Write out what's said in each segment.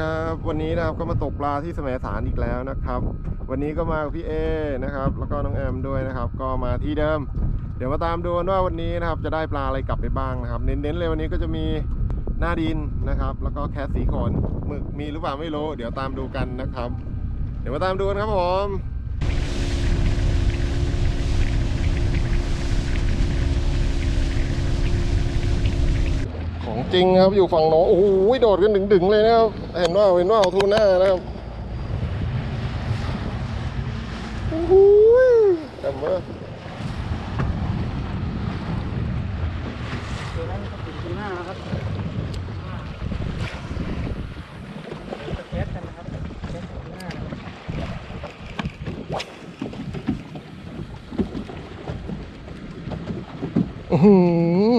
ครับวันนี้นะครับก็มาตกปลาที่แสมสารอีกแล้วนะครับ วันนี้ก็มากับพี่เอนะครับ แล้วก็น้องแอมด้วยนะครับ ก็มาที่เดิม เดี๋ยวมาตามดูว่าวันนี้นะครับจะได้ปลาอะไรกลับไปบ้างนะครับ เน้นๆเลยวันนี้ก็จะมีหน้าดินนะครับ แล้วก็แคสสีขนหมึกมีหรือเปล่าไม่รู้ เดี๋ยวตามดูกันนะครับ เดี๋ยวมาตามดูกันครับผม จริงครับอยู่ฝั่งโน้นโอ้โหโดดกันดึงๆเลยนะครับ เห็นว่าเห็นว่าเอาทูน่านะครับโอ้โหแอมเบอร์ตัวนั้นก็ถึงที่หน้าครับแคสกันนะครับแคสถึงที่หน้านะครับอื้อหือ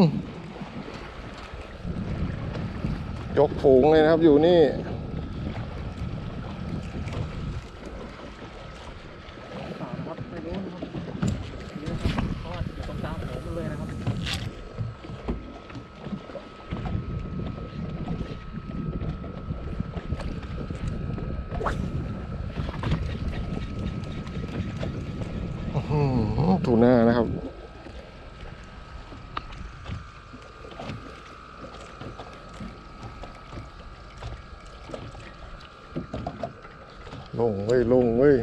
ยกฝูงเลยนะครับอยู่นี่เปล่านะครับไม่รู้นะครับนี่นะครับเพราะว่าอยู่ตรงกลางผมเลยนะครับ อื้อหือทูน่านะครับ ลงเว้ยลงเว้ย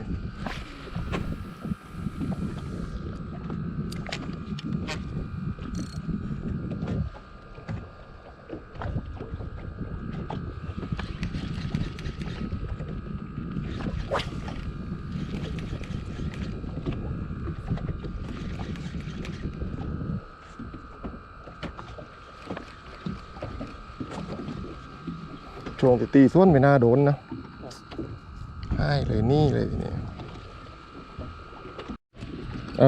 ช่วงตีตีส้วนไม่น่าโดนนะ ได้เลยนี่เลยเนี่ย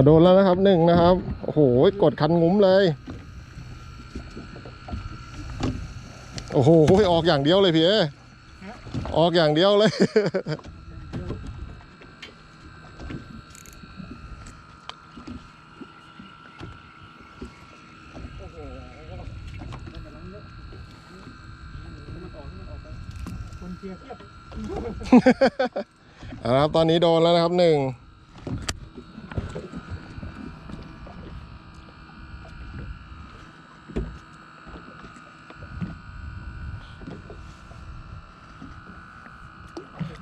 โดนแล้วนะครับหนึ่งนะครับ โอ้โห กดคันงุ้มเลย โอ้โห ออกอย่างเดียวเลยพี่เอออกอย่างเดียวเลย โอ้โหมันกำลังเยอะมันออกมันออกไปคนเชียร์ เอาละครับตอนนี้โดนแล้วนะครับหนึ่ง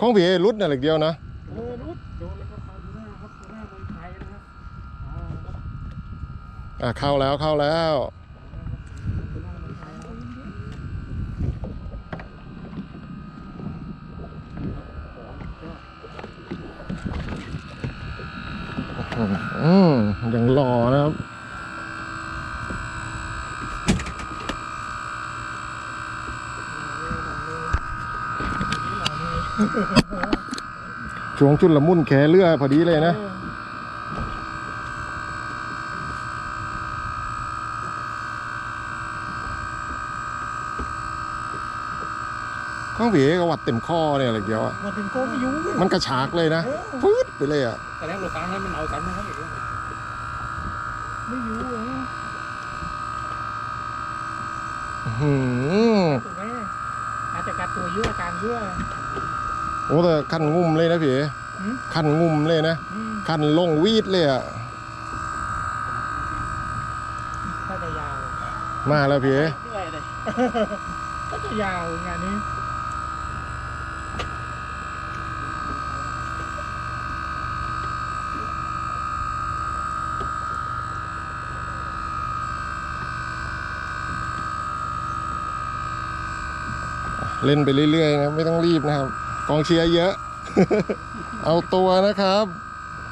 ของพี่เอรุดน่ะเหล็กเดียวนะเออรุดโดนเลยเอาดูหน้าครับหน้ามันไทยนะครับเอาละครับอะเข้าแล้วเข้าแล้ว ดูหน้ามันไทยนะครับ อืมยังหล่อนะครับ ช่วงชุนละมุนแขเรือพอดีเลยนะ ข้างผีก็วัดเต็มข้อเนี่ยอะไรเดียวอะมาถึงโก้ไม่ยุ่งมันกระชากเลยนะฟืดไปเลยอะแต่แล้วเราฟังแล้วมันเอากันนะครับอีกแล้วไม่ยุ่งเหรออื้อหือถูกไหมอาจจะกัดตัวเยอะการเยอะโอ้แต่ขั้นงุ่มเลยนะพี่หืมขั้นงุ่มเลยนะอืมขั้นลงวีดเลยอะถ้าจะยาวมาแล้วพี่ด้วยเลยถ้าจะยาวงานนี้ เล่นไปเรื่อยๆนะไม่ต้องรีบนะครับ กองเชียร์เยอะ เอาตัวนะครับ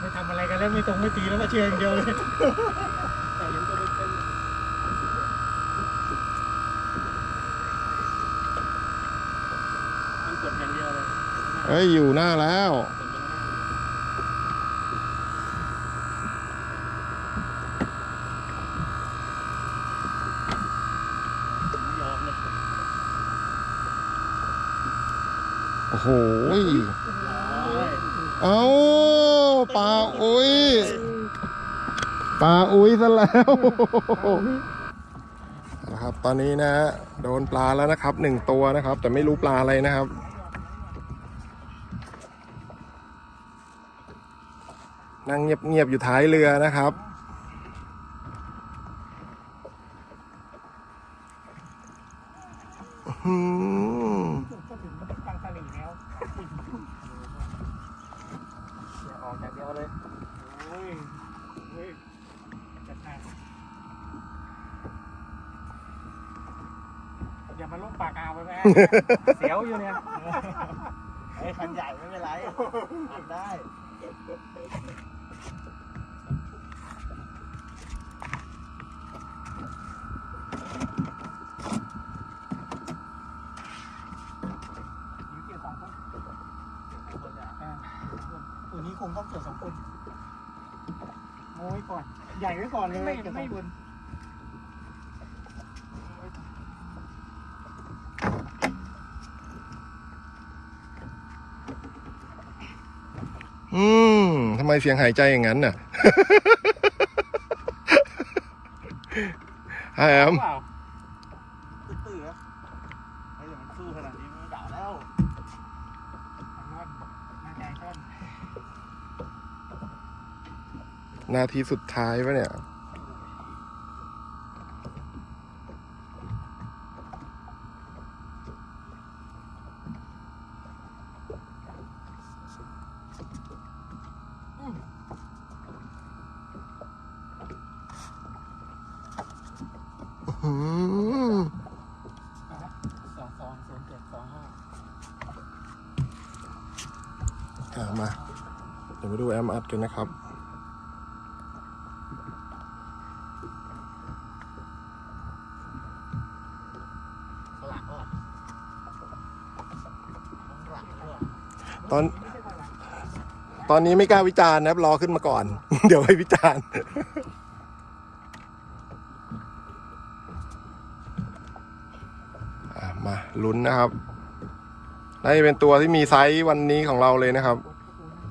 ไม่ทำอะไรกันแล้วไม่ตรงไม่ตีแล้วมาเชียร์อย่างเดียวเลยแต่เห็นตัวเป็นมันกดอย่างเดียวเลยเอ้ยอยู่หน้าแล้ว โอ้โหเอาปลาอุ้ยปลาอุ้ยซะแล้วนะครับ ตอนนี้นะ โดนปลาแล้วนะครับหนึ่งตัวนะครับ แต่ไม่รู้ปลาอะไรนะครับนั่งเงียบๆอยู่ท้ายเรือนะครับ ลงปากอ่าวไปแม่เสียวอยู่เนี่ย ไอ้คันใหญ่ไม่เป็นไรทำได้อยู่เกี่ยวสองคนอ่าตัวนี้คงต้องเกี่ยวสองคนโอ้ยก่อน ใหญ่ไว้ก่อนเลยไม่เกี่ยวสไม่ องคน อืมทำไมเสียงหายใจอย่างนั้นน่ะฮะแอมเปล่าตื้อๆนะไอ้เดี๋ยวมันสู้ขนาดนี้มันไม่ด่าแล้วทางนอนมาใจต้น นาทีสุดท้ายปะเนี่ย อื้อ หือสองสองศูนย์เจ็ดสองห้าอะมา เดี๋ยวมาดูแอมอัดกันนะครับตองหลักด้วยตอน ตอนนี้ไม่กล้าวิจารณ์นะครับ รอขึ้นมาก่อน เดี๋ยวไปวิจารณ์ อะมา ลุ้นนะครับน่าจะเป็นตัวที่มีไซส์วันนี้ของเราเลยนะครับกดประตูนะ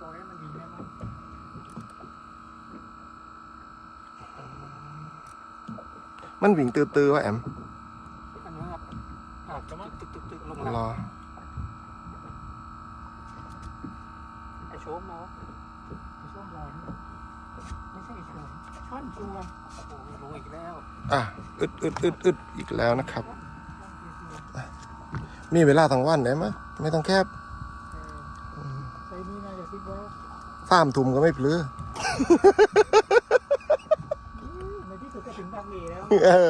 ปล่อยให้มันยิงได้มั้งมันวิ่งตื้อๆวะแอมอันนี้ครับอะจะมาตึกตึกตึกลงรมาอไอโชมมาวะไอโชมรอนี่ ไม่ใช่ไอโชมช่อนชัวร์โอ้โหลงอีกแล้วอะอึดอึดอึดอึดอีกแล้วนะครับ มีเวลาทั้งวันได้ไหมยไม่ต้องแคบเออไซส์นี้น่าจะคิดว่าสามทุ่มก็ไม่พลือในที่สุดก็ถึงบางเวแล้วเออ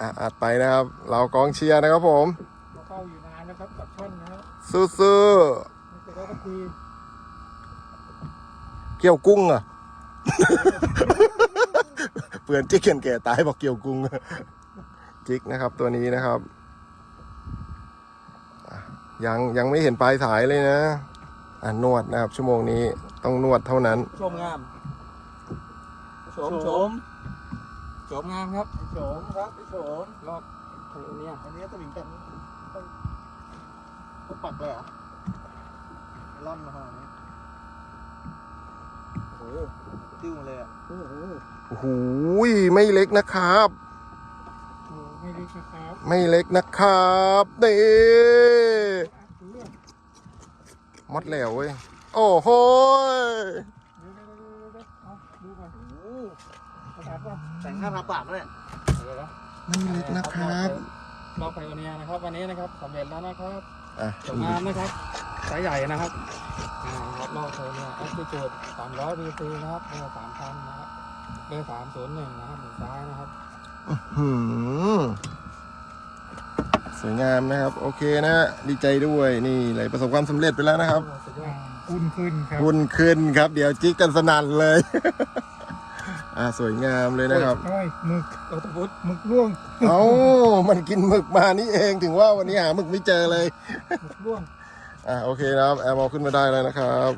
อะอัดไปนะครับ เรากองเชียร์นะครับผมเราเข้าอยู่นานนะครับกับช่อนนะครับ สู้ไม่เคยได้สักที ๆเกี่ยวกุ้งเหรอะเปือนจิกเขียนแก่ตายบอกเกี่ยวกุ้งจิกนะครับ ตัวนี้นะครับอะยังยังไม่เห็นปลายสายเลยนะอ่านวดนะครับ ชั่วโมงนี้ต้องนวดเท่านั้นชมงามโฉมโฉมโฉมงามครับไอ้โฉมครับไอ้โฉมรอบเออเนี่ยอันนี้สวิงแบบต้องต้องปักเลยเหรอล่อนมาขนาดนี้โอ้โห ติ้วมาเลยอะโอ้โหโอ้โหไม่เล็กนะครับ ไม่ได้นะครับ ไม่เล็กนะครับนี่เดี๋ยวหมดแล้วเว้ย โอ้โหยเดี๋ยวเดี๋ยวเดี๋ยวเดี๋ยวเอาดูก่อนโอ้โหประกาศว่าแต่งห้าทาปากแล้วเนี่ยเดี๋ยวนไม่เล็กนะครับเรอบไพโอเนียนะครับ วันนี้นะครับสำเร็จแล้วนะครับอะสวยงามนะครับไซส์ใหญ่นะครับ อ่าครับรอบไพโอเนียแอคทีจูดสามร้อยพีซีนะครับเบอร์สามพันนะครับเบอร์สามศูนย์หนึ่งนะครับหนึ่งซ้ายนะครับหืมสวยงามนะครับ โอเคนะฮะดีใจด้วยนี่เลยประสบความสำเร็จไปแล้วนะครับสุดยอดอุ่นขึ้นครับคุณขึ้นครับ เดี๋ยวจิกกันสนั่นเลย อ่าสวยงามเลยนะครับ โอ้ยหมึกโอตบุตหมึกร่วงเอ้ามันกินหมึกมานี่เองถึงว่าวันนี้หาหมึกไม่เจอเลย หมึกร่วง อ่าโอเคนะครับแอมเอาขึ้นมาได้แล้วนะครับ